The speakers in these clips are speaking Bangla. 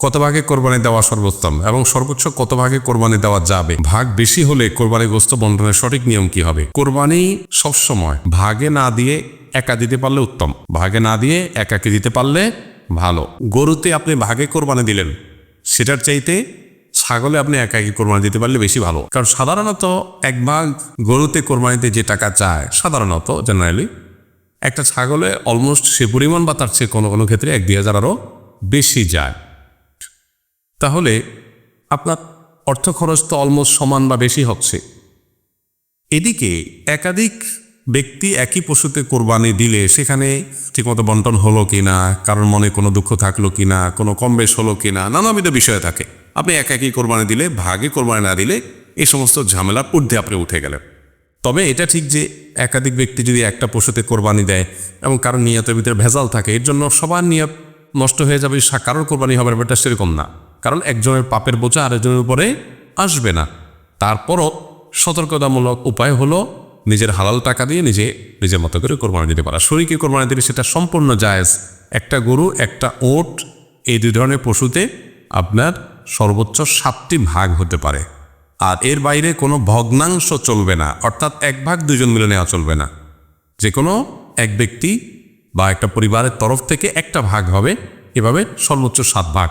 কত ভাগে কোরবানি দেওয়া সর্বোত্তম এবং সর্বোচ্চ কত ভাগে কোরবানি দেওয়া যাবে? ভাগ বেশি হলে কোরবানি গোস্ত বন্টনের সঠিক নিয়ম কি হবে? কোরবানি সবসময় ভাগে না দিয়ে একা দিতে পারলে উত্তম। ভাগে না দিয়ে একাকে দিতে পারলে ভালো। গরুতে আপনি ভাগে কোরবানি দিলেন, সেটার চাইতে ছাগলে আপনি একাকি কোরবানি দিতে পারলে বেশি ভালো। কারণ সাধারণত এক ভাগ গরুতে কোরবানিতে যে টাকা চায়, সাধারণত জেনারেলি একটা ছাগলে অলমোস্ট সে পরিমাণ বা তার চেয়ে কোনো কোনো ক্ষেত্রে এক দুই হাজার আরও বেশি যায়। তাহলে আপনার অর্থ খরচ তো অলমোস্ট সমান বা বেশি হচ্ছে। এদিকে একাধিক ব্যক্তি একই পশুতে কোরবানি দিলে সেখানে ঠিকমতো বন্টন হলো কি না কারোর মনে কোনো দুঃখ থাকল কি না কোনো কম বেশ হলো কি না নানাবিধ বিষয় থাকে। আপনি এক একই কোরবানি দিলে, ভাগে কোরবানি না দিলে এই সমস্ত ঝামেলা ঊর্ধ্বে আপনি উঠে গেলেন। তবে এটা ঠিক যে একাধিক ব্যক্তি যদি একটা পশুতে কোরবানি দেয় এবং কারোর নিয়তের ভিতরে ভেজাল থাকে, এর জন্য সবার নিয়ত নষ্ট হয়ে যাবে কারোর কোরবানি হবে ব্যাপারটা সেরকম না। কারণ একজনের পাপের বোঝা আরেকজনের উপরে আসবে না। তারপরও সতর্কতামূলক উপায় হলো নিজের হালাল টাকা দিয়ে নিজে, নিজের মতো করে কোরবানি দিতে পারা। শরীরকে কোরবানি দিলে সেটা সম্পূর্ণ জায়েজ। একটা গরু, একটা ওট, এই দুই ধরনের পশুতে আপনার সর্বোচ্চ সাতটি ভাগ হতে পারে। আর এর বাইরে কোনো ভগ্নাংশ চলবে না, অর্থাৎ এক ভাগ দুজন মিলে নেওয়া চলবে না। যে কোনো এক ব্যক্তি বা একটা পরিবারের তরফ থেকে একটা ভাগ হবে, এভাবে সর্বোচ্চ সাত ভাগ।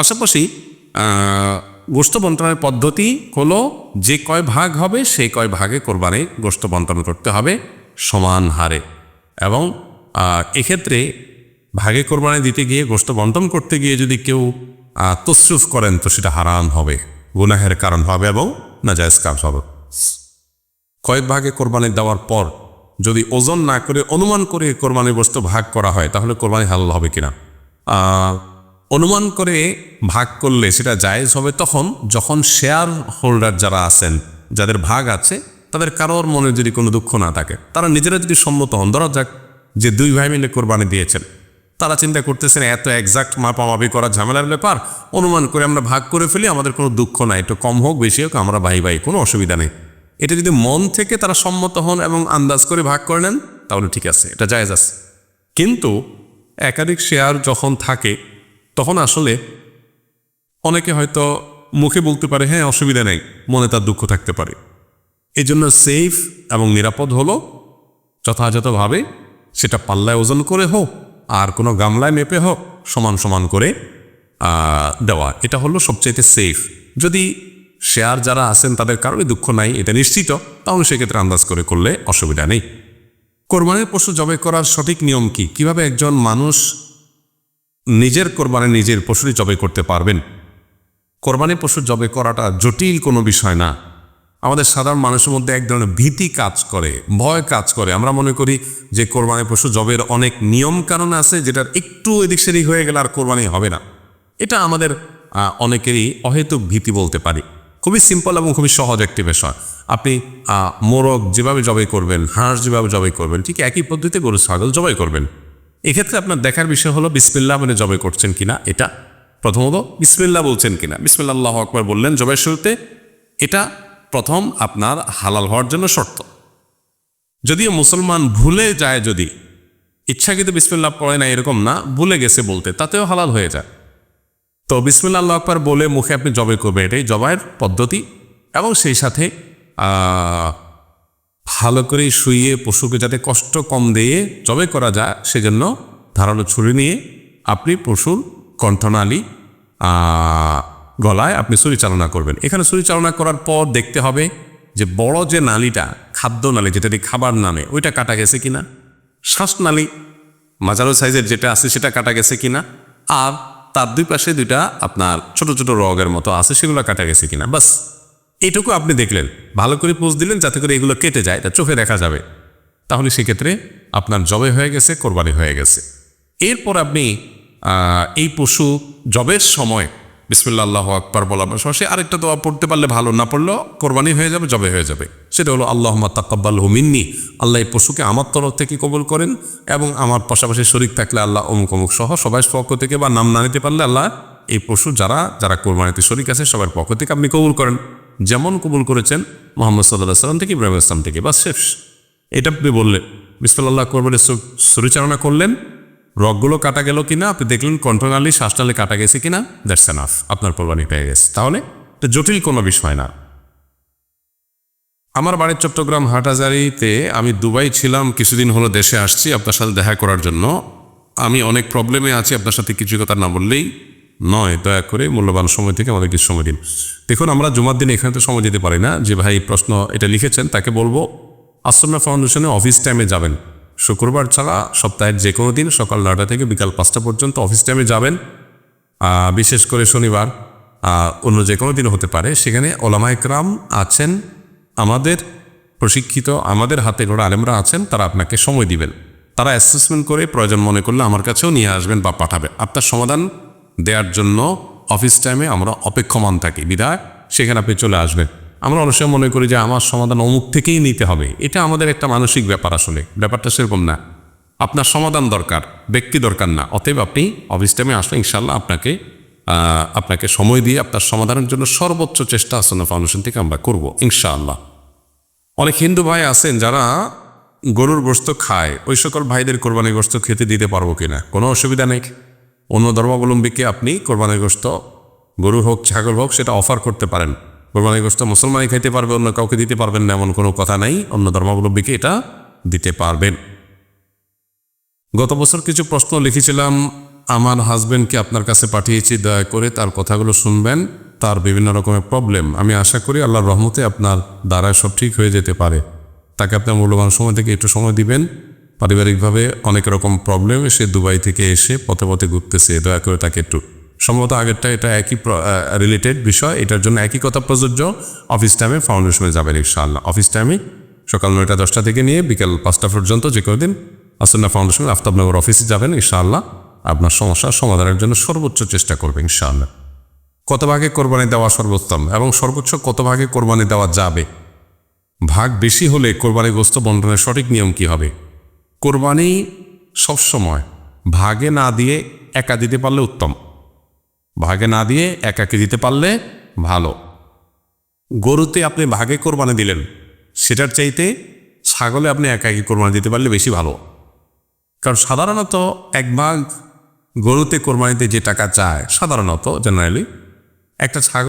পাশাপাশি গোষ্ঠ বন্টনের পদ্ধতি হলো যে কয় ভাগ হবে, সেই কয় ভাগে কোরবানি গোষ্ঠ বন্টন করতে হবে সমান হারে। এবং এক্ষেত্রে ভাগে কোরবানি দিতে গিয়ে, গোষ্ঠ বন্টন করতে গিয়ে যদি কেউ তসরুফ করেন, তো সেটা হারাম হবে, গুনাহের কারণ হবে এবং না নাজায়জ কাজ হবে। কয়েক ভাগে কোরবানি দেওয়ার পর যদি ওজন না করে, অনুমান করে কোরবানির বস্তু ভাগ করা হয়, তাহলে কোরবানি হালাল হবে কিনা? অনুমান করে ভাগ করলে সেটা জায়েজ হবে তখন যখন শেয়ার হোল্ডার যারা আছেন, যাদের ভাগ আছে, তাদের কারোর মনে যদি কোনো দুঃখ না থাকে, তারা নিজেরা যদি সম্মত হন, ধরা যাক যে দুই ভাই মিলে কোরবানি দিয়েছেন, তারা চিন্তা করতেছেন এত একজাক্ট মাপামাপি করা ঝামেলার ব্যাপার, অনুমান করে আমরা ভাগ করে ফেলি, আমাদের কোনো দুঃখ নাই, একটু কম হোক, বেশি হোক, আমরা ভাই ভাই, কোনো অসুবিধা নেই। এটা যদি মন থেকে তারা সম্মত হন এবং আন্দাজ করে ভাগ করে নেন, তাহলে ঠিক আছে, এটা জায়েজ আছে। কিন্তু একাধিক শেয়ার যখন থাকে তখন আসলে অনেকে হয়তো মুখে বলতে পারে হ্যাঁ অসুবিধা নেই, মনে তার দুঃখ থাকতে পারে। এই জন্য সেফ এবং নিরাপদ হলো যথাযথভাবে সেটা পাল্লায় ওজন করে হোক আর কোনো গামলায় মেপে হোক সমান সমান করে দেওয়া। এটা হলো সবচাইতে সেফ যদি শেয়ার যারা আছেন তাদের কারণে দুঃখ নাই, এটা নিশ্চিত, তাহলে সেক্ষেত্রে আন্দাজ করে করলে অসুবিধা নেই। কোরবানির পশু জবাই করার সঠিক নিয়ম কি? কীভাবে একজন মানুষ নিজের কোরবানি নিজের পশুরই জবাই করতে পারবেন। কোরবানি পশু জবে করাটা জটিল কোনো বিষয় না। আমাদের সাধারণ মানুষের মধ্যে এক ধরনের ভীতি কাজ করে, ভয় কাজ করে। আমরা মনে করি যে কোরবানি পশু জবের অনেক নিয়ম কারণ আছে, যেটার একটু এদিক সেদিক হয়ে গেলে আর কোরবানি হবে না। এটা আমাদের অনেকেরই অহেতুক ভীতি বলতে পারি। খুবই সিম্পল এবং খুবই সহজ একটি বিষয়। আপনি মোরগ যেভাবে জবাই করবেন, হাঁস যেভাবে জবাই করবেন, ঠিক একই পদ্ধতিতে গরু, ছাগল জবাই করবেন। এক্ষেত্রে আপনার দেখার বিষয় হলো, বিসমিল্লাহ মানে জবে করছেন কিনা? এটা প্রথমত বিসমিল্লাহ বলছেন কিনা? বিসমিল্লা আল্লাহ আকবর বললেন জবাই শুরুতে, এটা প্রথম আপনার হালাল হওয়ার জন্য শর্ত। যদিও মুসলমান ভুলে যায় যদি, ইচ্ছাকৃত বিসমিল্লাহ পড়ে না, এরকম না, ভুলে গেছে বলতে, তাতেও হালাল হয়ে যায়। তো বিসমিল্লা আল্লাহ আকবর বলে মুখে আপনি জবে করবেন, এটাই জবাইয়ের পদ্ধতি। এবং সেই সাথে ভালো করে শুইয়ে পশুকে যাতে কষ্ট কম দিয়ে জবাই করা যায়, সেজন্য ধারালো ছুরি নিয়ে আপনি পশুর কণ্ঠনালী গলায় আপনি চালনা করবেন। এখানে চালনা করার পর দেখতে হবে যে বড় যে নালীটা, খাদ্য নালী, যেটা দিয়ে খাবার নামে, ওইটা কাটা গেছে কিনা? শ্বাসনালী মাঝারো সাইজের যেটা আছে, সেটা কাটা গেছে কিনা? আর তার দুই পাশে দুইটা আপনার ছোট ছোট রগের মতো আছে, সেগুলো কাটা গেছে কিনা? বাস। এইটুকু আপনি দেখলেন। ভালো করে পোজ দিলেন যাতে করে এগুলো কেটে যায়, এটা চোখে দেখা যাবে। তাহলে সেক্ষেত্রে আপনার জবে হয়ে গেছে, কোরবানি হয়ে গেছে। এরপর আপনি এই পশু জবের সময় বিসমিল্লা আল্লাহ আকবার বলার পাশাপাশি আরেকটা দোয়া পড়তে পারলে ভালো, না পড়লেও কোরবানি হয়ে যাবে, জবে হয়ে যাবে। সেটা হলো আল্লাহ তাকাব্বাল হুমিন্নি আল্লাহ এই পশুকে আমার তরফ থেকে কবল করেন এবং আমার পাশাপাশি শরিক থাকলে আল্লাহ অমুক অমুক সহ সবাই পক্ষ থেকে বা নাম না নিতে পারলে আল্লাহ এই পশু যারা যারা কোরবানিতে শরিক আছে, সবার পক্ষ থেকে আপনি কবুল করেন। যেমন কবুল করেছেন মোহাম্মদ সাল্লাহ সাল্লাম থেকে ইব্রাহিম ইসলাম থেকে। বা শেষ। এটা আপনি বললেন বিসমিল্লাহ কোরবানি সুরিচালনা করলেন, রগগুলো কাটা গেল কিনা, আপনি দেখলেন কন্ট্রোনালি শ্বাসটালে কাটা গেছে কিনা, দ্যাটস এনাফ, আপনার কোরবানি পেয়ে গেছে। তাহলে এটা জটিল কোনো বিষয় না। আমার বাড়ির চট্টগ্রাম হাটাজারিতে আমি দুবাই ছিলাম, কিছুদিন হলো দেশে আসছি আপনার সাথে দেখা করার জন্য। আমি অনেক প্রবলেমে আছি, আপনার সাথে কিছু কথা না বললেই নয়, দয়া করে মূল্যবান সময় থেকে আমাদের কিছু সময় দিন। দেখুন, আমরা জুমার দিন এখানে তো সময় দিতে পারি না যে ভাই প্রশ্ন এটা লিখেছেন, তাকে বলব, আশ্রমা ফাউন্ডেশনে অফিস টাইমে যাবেন। শুক্রবার ছাড়া সপ্তাহের যে কোনো দিন সকাল নটা থেকে বিকাল পাঁচটা পর্যন্ত অফিস টাইমে যাবেন। বিশেষ করে শনিবার অন্য যে কোনো দিন হতে পারে। সেখানে ওলামা একরাম আছেন, আমাদের প্রশিক্ষিত, আমাদের হাতে গোড়া আলেমরা আছেন, তারা আপনাকে সময় দিবেন। তারা অ্যাসেসমেন্ট করে প্রয়োজন মনে করলে আমার কাছেও নিয়ে আসবেন বা পাঠাবেন। আপনার সমাধান দেওয়ার জন্য অফিস টাইমে আমরা অপেক্ষমান থাকি। বিদায়, সেখানে আপনি চলে আসবেন। আমরা অনেক সময় মনে করি যে আমার সমাধান অমুক থেকেই নিতে হবে। এটা আমাদের একটা মানসিক ব্যাপার আসলে। ব্যাপারটা সেরকম না। আপনার সমাধান দরকার, ব্যক্তি দরকার না। অতএব আপনি অফিস টাইমে আসলে ইনশাল্লাহ আপনাকে আপনাকে সময় দিয়ে আপনার সমাধানের জন্য সর্বোচ্চ চেষ্টা আসন্ন ফাউন্ডেশন থেকে আমরা করব, ইনশাআল্লাহ। অনেক হিন্দু ভাই আছেন যারা গরুর গোস্ত খায়। ওই সকল ভাইদের কোরবানির গোস্ত খেতে দিতে পারব কিনা? কোনো অসুবিধা নেই। অন্য ধর্মাবলম্বীকে আপনি কোরবানির গোস্ত গরু হোক, ছাগল হোক, সেটা অফার করতে পারেন। কোরবানির গোস্ত মুসলমানই খাইতে পারবে, অন্য কাউকে দিতে পারবেন না, এমন কোনো কথা নাই। অন্য ধর্মাবলম্বীকে এটা দিতে পারবেন। গত বছর কিছু প্রশ্ন লিখেছিলাম, আমার হাজবেন্ডকে আপনার কাছে পাঠিয়েছি, দয়া করে তার কথাগুলো শুনবেন, তার বিভিন্ন রকমের প্রবলেম আমি আশা করি আল্লাহর রহমতে আপনার দ্বারায় সব ঠিক হয়ে যেতে পারে। তাকে আপনার মূল্যবান সময় থেকে একটু সময় দিবেন। পারিবারিকভাবে অনেক রকম প্রবলেম সে দুবাই থেকে এসে পথে পথে ঘুরতেছে, দয়া করে তাকে একটু। সম্ভবত আগেরটা এটা একই রিলেটেড বিষয়, এটার জন্য একই কথা প্রযোজ্য। অফিস টাইমে ফাউন্ডেশনে যাবেন ইনশাআল্লাহ। অফিস টাইমে সকাল নয়টা দশটা থেকে নিয়ে বিকাল পাঁচটা পর্যন্ত যে কোনো দিন আসন্না ফাউন্ডেশন আফতাবনগর অফিসে যাবেন ইনশাআল্লাহ। আপনার সমস্যার সমাধানের জন্য সর্বোচ্চ চেষ্টা করবেন ইনশাআল্লাহ। কত ভাগে কোরবানি দেওয়া সর্বোত্তম এবং সর্বোচ্চ কত ভাগে কোরবানি দেওয়া যাবে? ভাগ বেশি হলে কোরবানি গোস্ত বন্টনের সঠিক নিয়ম কি হবে? কোরবানি সবসময় ভাগে না দিয়ে একা দিতে পারলে উত্তম। ভাগে না দিয়ে একাকে দিতে পারলে ভালো। গরুতে আপনি ভাগে কোরবানি দিলেন, সেটার চাইতে ছাগলে আপনি একাকি কোরবানি দিতে পারলে বেশি ভালো। কারণ সাধারণত এক ভাগ গরুতে কোরবানিতে যে টাকা চায়, সাধারণত জেনারেলি একটা ছাগল